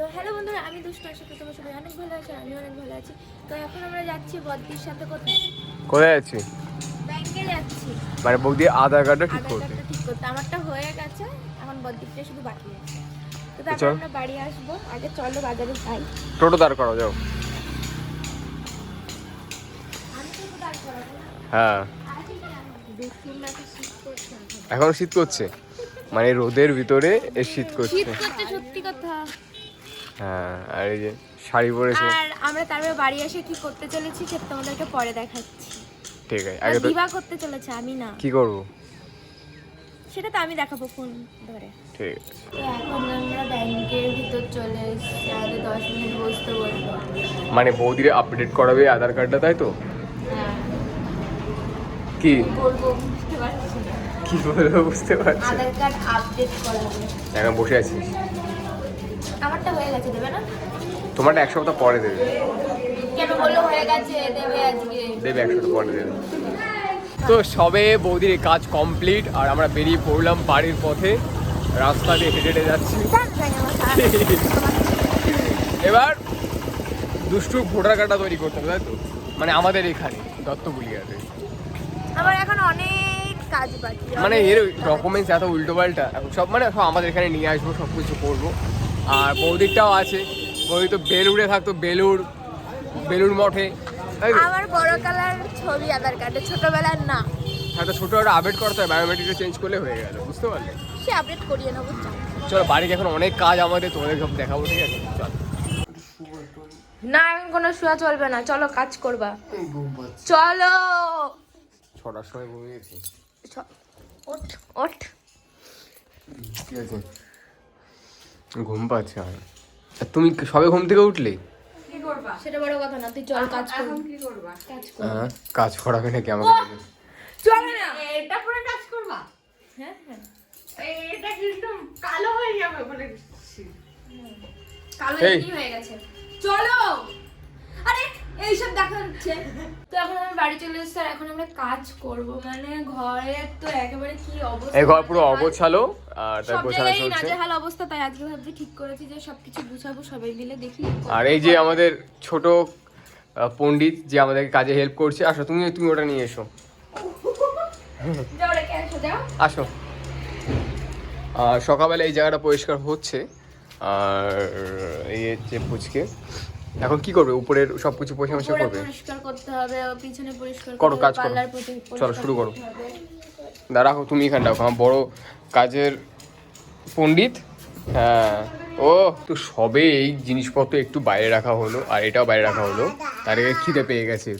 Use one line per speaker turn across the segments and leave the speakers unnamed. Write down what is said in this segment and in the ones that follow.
তো হ্যালো বন্ধুরা আমি দুষ্ট আশা করি তোমরা সবাই অনেক ভালো আছো আমি অনেক ভালো আছি। তো এখন আমরা যাচ্ছি বদ্দির সাথে কোথায়?
কোথায় যাচ্ছি?
ব্যাংকে যাচ্ছি।
মানে বৌদি আধার কার্ডটা ঠিক করতে
ঠিক করতে আমারটা হয়ে গেছে এখন বদ্দিরটা শুধু বাকি আছে। তো তারপর আমরা বাড়ি আসব আগে চলো বাজারে যাই।
টোটো দাঁড় করাও যাও। হ্যাঁ।
শীত এখন।
শীত করছে? মানে রোদের ভিতরে শীত
শীত
করছে।
করছে সত্যি কথা।
হ্যাঁ আর এই যে শাড়ি পরেছে।
আর আমরা তারপরে বাড়ি এসে কি করতে চলেছি সেটা তোমাদেরকে পরে দেখাচ্ছি।
ঠিক আছে আগে তো
বিবাহ করতে চলেছে আমি না।
কি করব?
সেটা তো আমি দেখাবো ফোন ধরে।
ঠিক
এখন আমরা ব্যাংকের ভিতর চলে এসেছি আমাদের দশ মিনিট বসতে বলব।
মানে বৌদির আপডেট করাবে আধার কার্ডটা তাই তো?
হ্যাঁ।
কি?
বলব বুঝতে পারছি না।
কি বলব বুঝতে পারছি
আধার কার্ড আপডেট করাবে।
এখন বসে আছিস?
আমারটা হয়ে গেছে দেবে না?
তোমারটা এক সপ্তাহ পরে দেবে।
কেন বলল হয়ে গেছে দেবে আজকে।
দেবে এক সপ্তাহ পরে দেবে। তো সবে বৌদির কাজ কমপ্লিট আর আমরা বেরিয়ে পড়লাম বাড়ির পথে। রাস্তা দিয়ে হেঁটে হেঁটে যাচ্ছি। এবার দুষ্টু ভোটার কার্ডটা তৈরি করতে হবে তাই তো? মানে আমাদের এখানে দত্তগুলিয়াতে
আমার এখন অনেক কাজ বাকি
মানে এর। ডকুমেন্টস এত উল্টো পাল্টা সব মানে সব আমাদের এখানে নিয়ে আসব সব কিছু করব। আর বৌদিকটাও আছে। বৌদি তো বেলুড়ে থাকতো বেলুর বেলুর মঠে।
আমার বড় কালার ছবি আধার কার্ডে ছোটবেলার না।
একটা ছোটো একটা আপডেট করতে হয় বায়োমেট্রিকটা চেঞ্জ করলে হয়ে গেল বুঝতে পারলে?
সে আপডেট করিয়ে নেব চল।
চলো বাড়িতে এখন অনেক কাজ আমাদের তোমাদের সব দেখাবো ঠিক আছে? চল।
না এখন কোনো শোয়া চলবে না চলো কাজ করবা। চলো!
ছটার সময় ঘুমিয়েছি
ওঠ ওঠ।
ঠিক আছে। ঘুম পাচ্ছে আমার আর তুমি সবে ঘুম থেকে উঠলে?
সেটা বড় কথা না তুই চল কাজ কর। কাজ কর।
হ্যাঁ কাজ করাবে নাকি আমাকে
চলে না।
এটা পরে কাজ করবা?
হ্যাঁ হ্যাঁ।
এটা কিন্তু কালো হয়ে যাবে বলে
কালো। হয়ে গেছে। চলো! আরে এইসব দেখা হচ্ছে। তো এখন আমি বাড়ি চলে এসেছি আর এখন আমরা কাজ করব। মানে ঘরে তো একেবারে কি অবস্থা
এই ঘর পুরো অগোছালো আর তার গোছানো চলছে
নাজেহাল অবস্থা তাই আজকে ভাবছি ঠিক করেছি যে সবকিছু গুছাবো সবাই মিলে দেখি।
আর এই যে আমাদের ছোট পণ্ডিত যে আমাদেরকে কাজে হেল্প করছে আসো তুমি তুমি ওটা নিয়ে এসো।
আসো
সকালবেলা এই জায়গাটা পরিষ্কার হচ্ছে আর এই যে পুচকে এখন কি করবে? উপরের সব কিছু পরিষ্কার পরিষ্কার করবে?
পরিষ্কার করতে হবে পিছনে পরিষ্কার
করো, কাজ করো। চলো, শুরু করো। দাঁড়াও তুমি এখানে রাখো। আমার বড় কাজের পণ্ডিত। হ্যাঁ। ও তো সবে এই জিনিসপত্র একটু বাইরে রাখা হলো আর এটাও বাইরে রাখা হলো। তার আগে খিদে পেয়ে গেছে।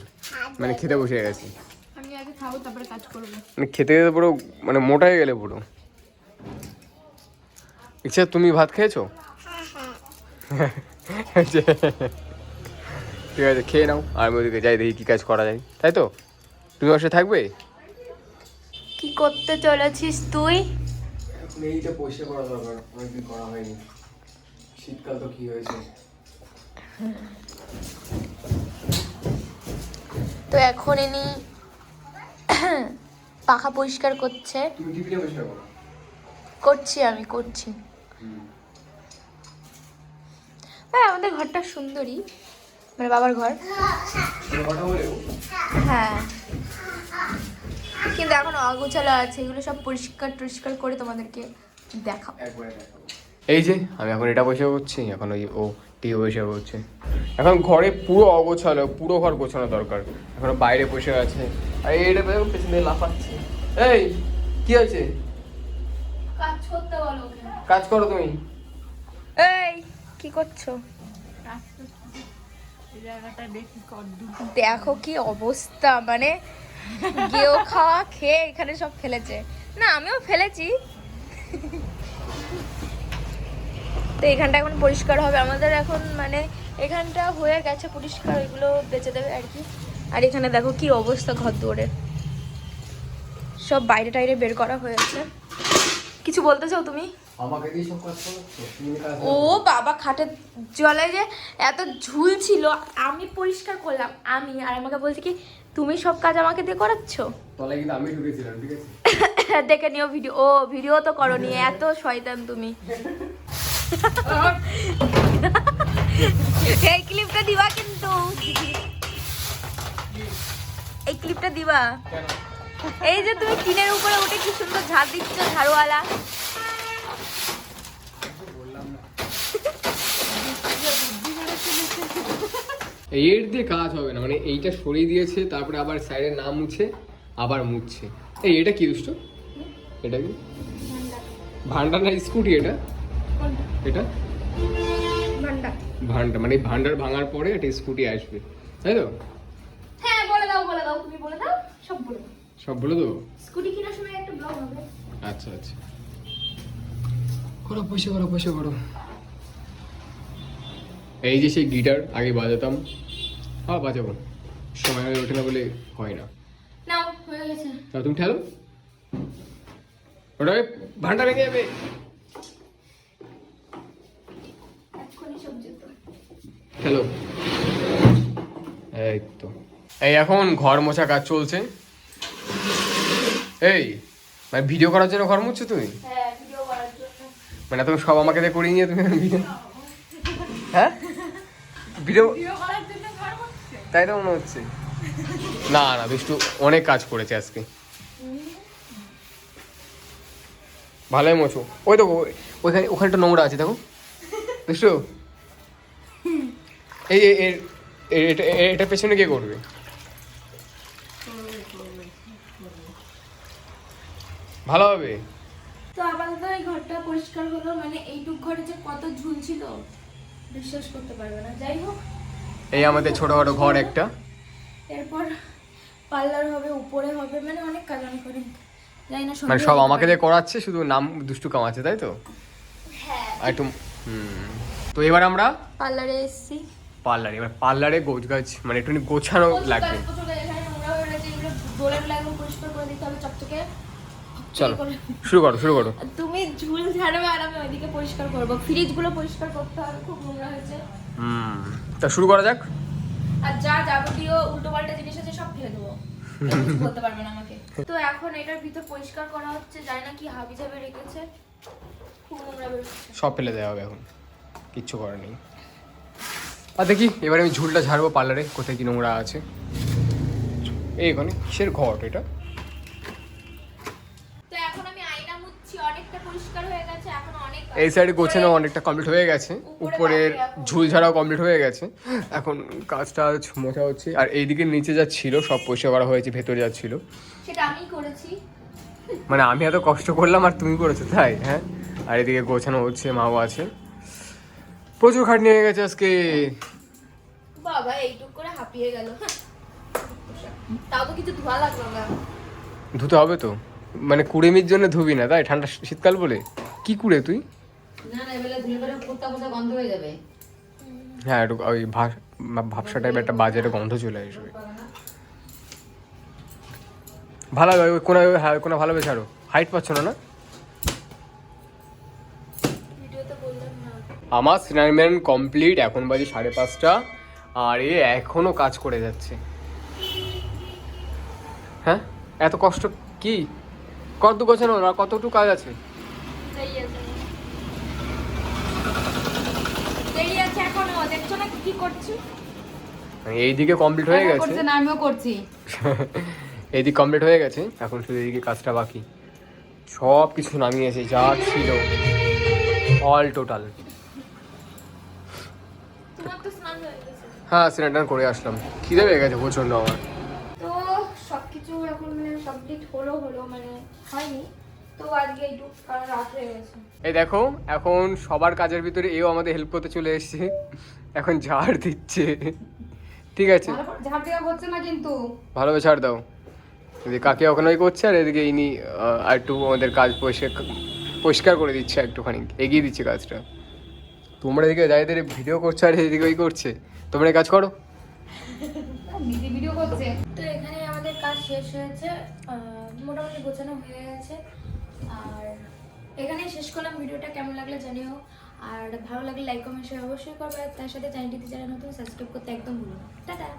মানে খেতে বসে গেছে।
আমি আগে খাব তারপরে কাজ করব।
মানে খেতে খেতে পুরো মানে মোটা হয়ে গেলে পুরো। ইচ্ছা তুমি ভাত খেয়েছো? ঠিক আছে খেয়ে নাও। আর আমি ওদিকে যাই দেখি কী কাজ করা যায়। তাই তো? তুমি বসে থাকবে?
কি করতে চলেছিস তুই?
এখন এইটা পরিষ্কার করা দরকার অনেকদিন করা হয়নি। শীতকাল তো কি হয়েছে?
তো এখন ইনি পাখা পরিষ্কার করছে। করছি আমি করছি। হ্যাঁ আমাদের ঘরটা সুন্দরই মানে বাবার ঘর। হ্যাঁ। কিন্তু এখন অগোছালো আছে এগুলো সব পরিষ্কার টরিষ্কার করে তোমাদেরকে দেখাবো
এই যে আমি এখন এটা বসে করছি এখন ওই ও টিভি পয়সা করছে এখন ঘরে পুরো অগোছালো পুরো ঘর গোছানো দরকার। এখন বাইরে বসে আছে। আর এইটা দেখো পেছনে লাফাচ্ছে। এই কি হয়েছে?
কাজ করতে বলো
কাজ করো তুমি।
এই কি করছ?
দেখো
কি অবস্থা মানে গেও খাওয়া খেয়ে এখানে সব ফেলেছে। না, আমিও ফেলেছি। তো এখানটা এখন পরিষ্কার হবে। আমাদের এখন মানে এখানটা হয়ে গেছে পরিষ্কার, ওইগুলো বেঁচে দেবে আর কি। আর এখানে দেখো কি অবস্থা ঘর দুয়ারে। সব বাইরে টাইরে বের করা হয়েছে। কিছু বলতে চাও তুমি?
আমাকে দিয়ে সব কাজ
ও বাবা খাটের জলে যে এত ঝুল ছিল আমি পরিষ্কার করলাম আমি আর আমাকে বলছে কি তুমি সব কাজ আমাকে দিয়ে করাচ্ছ?
তলায় কিন্তু আমি ঢুকেছিলাম ঠিক আছে?
দেখে নিও ভিডিও ও ভিডিও তো করনি এত শয়তান তুমি।
এই ক্লিপটা দিবা কিন্তু। এই ক্লিপটা দিবা। এই যে তুমি টিনের উপরে উঠে কি সুন্দর ঝাড় দিচ্ছ ঝাড়ুওয়ালা।
এর দিয়ে কাজ হবে না মানে এইটা সরিয়ে দিয়েছে তারপরে আবার সাইডে না মুছে আবার মুছছে এই এটা কি দুষ্ট? এটা কি? ভান্ডার না স্কুটি এটা? এটা?
ভান্ডা
ভান্ডার মানে ভান্ডার ভাঙার পরে একটা স্কুটি আসবে তাই তো?
হ্যাঁ বলে দাও বলে দাও তুমি বলে দাও সব বলে দাও।
সব বলে দেবো?
স্কুটি কেনার সময় একটা ব্লগ হবে।
আচ্ছা আচ্ছা। করো বসে করো বসে করো এই যে সেই গিটার আগে বাজাতাম। হ্যাঁ বাজাবো। সময় হয়ে ওঠে না বলে হয় না।
নাও হয়ে গেছে।
তা তুমি ঠেলো। ওটা ভান্ডা ভেঙে যাবে। হ্যালো এই তো। এই এখন ঘর মোছা কাজ চলছে। এই মানে ভিডিও করার জন্য ঘর মুছছো তুমি?
হ্যাঁ
মানে তুমি সব আমাকে দিয়ে করিয়ে নিয়ে তুমি ভিডিও হ্যাঁ? ভিডিও তাই তো মনে হচ্ছে। না না দুষ্টু অনেক কাজ করেছে আজকে। ভালোই মোছো। ওই তো ওইখানে ওখানে একটা নোংরা আছে দেখো। দুষ্টু এই এটা এটা পেছনে কে করবে? ভালো হবে?
তো আপাতত এই ঘরটা পরিষ্কার হলো মানে এইটুক ঘরে যে কত ঝুল ছিল? বিশ্বাস করতে পারবে না। যাই হোক।
এই আমাদের ছোটখাটো ঘর একটা।
এরপর পার্লার হবে উপরে হবে মানে অনেক কাজ জানি না
মানে সব আমাকে দিয়ে করাচ্ছে শুধু নাম দুষ্টু কামাচ্ছে তাই তো?
হ্যাঁ।
একটু তো এবার আমরা
পার্লারে এসেছি।
পার্লারে এবার পার্লারে গোছ গাছ মানে একটু গোছানো লাগবে। চলো শুরু করো শুরু করো।
তুমি ঝুল ঝাড়বে আর আমি ওইদিকে পরিষ্কার করব। ফ্রিজগুলো পরিষ্কার করতে হবে খুব নোংরা হয়েছে।
হুম তা শুরু করা যাক।
আর যা যাবতীয় উল্টো পাল্টা জিনিস আছে সব ফেলে দেবো। বলতে পারবে না আমাকে। তো এখন এটার ভিতর পরিষ্কার করা হচ্ছে জানি না কি হাবি যাবে রেখেছে। খুব নোংরা বেরোচ্ছে
সব ফেলে দেওয়া হবে এখন। কিচ্ছু করার নেই। আর দেখি এবার আমি ঝুলটা ঝাড়বো পার্লারে কোথায় কি নোংরা আছে। এই এখানে কিসের ঘট এটা
তো এখন আমি আয়না মুছছি অনেকটা পরিষ্কার হয়ে গেছে এখন অনেক
এই সাইডে গোছানো অনেকটা কমপ্লিট হয়ে গেছে। উপরের ঝুল ঝাড়াও কমপ্লিট হয়ে গেছে। এখন কাজটা মোছা হচ্ছে। আর এইদিকে নিচে যা ছিল সব পরিষ্কার করা হয়েছে ভেতরে যা ছিল।
সেটা আমি করেছি।
মানে আমি এত কষ্ট করলাম আর তুমি করেছ তাই হ্যাঁ? আর এদিকে গোছানো হচ্ছে মাও আছে। প্রচুর খাটনি হয়ে গেছে আজকে।
বাবা এইটুক করে হাঁপিয়ে গেল তাও তো কিছু ধোয়া লাগল না।
ধুতে হবে তো। মানে কুড়েমির জন্য ধুবি না তাই? ঠান্ডা শীতকাল বলে? কি কুড়ে তুই?
না না এবেলা ধুলে পরে কুর্তা ফুর্তা গন্ধ হয়ে যাবে।
হ্যাঁ একটু ওই ভাবসা টাইপের একটা বাজে একটা গন্ধ চলে আসবে। ভালো হবে ওই কোনো হ্যাঁ কোনো ভালো হবে ছাড়ো। হাইট পাচ্ছ না না?
ভিডিওতে বললাম না।
আমার সিনারিম্যান কমপ্লিট এখন বাজে সাড়ে পাঁচটা আর এ এখনও কাজ করে যাচ্ছে। হ্যাঁ? এত কষ্ট কি? কত গোছানো আর কতটুকু কাজ আছে।
আছে এখনও? দেখছ না কি করছি?
এইদিকে কমপ্লিট হয়ে গেছে।
না আমিও করছি।
এইদিক কমপ্লিট হয়ে গেছে। এখন শুধু এদিকে কাজটা বাকি। সব কিছু নামিয়েছে যা ছিল। অল টোটাল
স্নান হয়ে
সিলিন্ডার করে আসলাম। খিদে পেয়ে গেছে প্রচণ্ড আমার।
তো সবকিছু এখন মানে কমপ্লিট হলো হলো মানে হয়নি। তো আজকে একটু কারণ রাত হয়ে গেছে।
এই দেখো এখন সবার কাজের ভিতরে এও আমাদের হেল্প করতে চলে এসেছে। এখন ঝাড় দিচ্ছে। ঠিক আছে।
ভালো ঝাড় দেওয়া হচ্ছে না কিন্তু।
ভালোভাবে ছাড় দাও। এদিকে কাকে ওখানে করছে আর এদিকে ইনি আর একটু আমাদের কাজ পরিষ্কার পরিষ্কার করে দিচ্ছে একটুখানি। এগিয়ে দিচ্ছে কাজটা। তোমরা এদিকে যাদের ভিডিও করছ আর এদিকে ওই করছে। তোমরা এই কাজ করো।
ভিডিও করছে।
তো এখানে আমাদের কাজ শেষ হয়েছে। মোটামুটি গোছানো হয়ে গেছে। আর এখানেই শেষ করলাম। ভিডিওটা কেমন লাগলে জানিও। আর ভালো লাগলে লাইক কমেন্ট শেয়ার অবশ্যই করবে। তার সাথে চ্যানেলটিতে যারা নতুন সাবস্ক্রাইব করতে একদম ভুলো টাটা!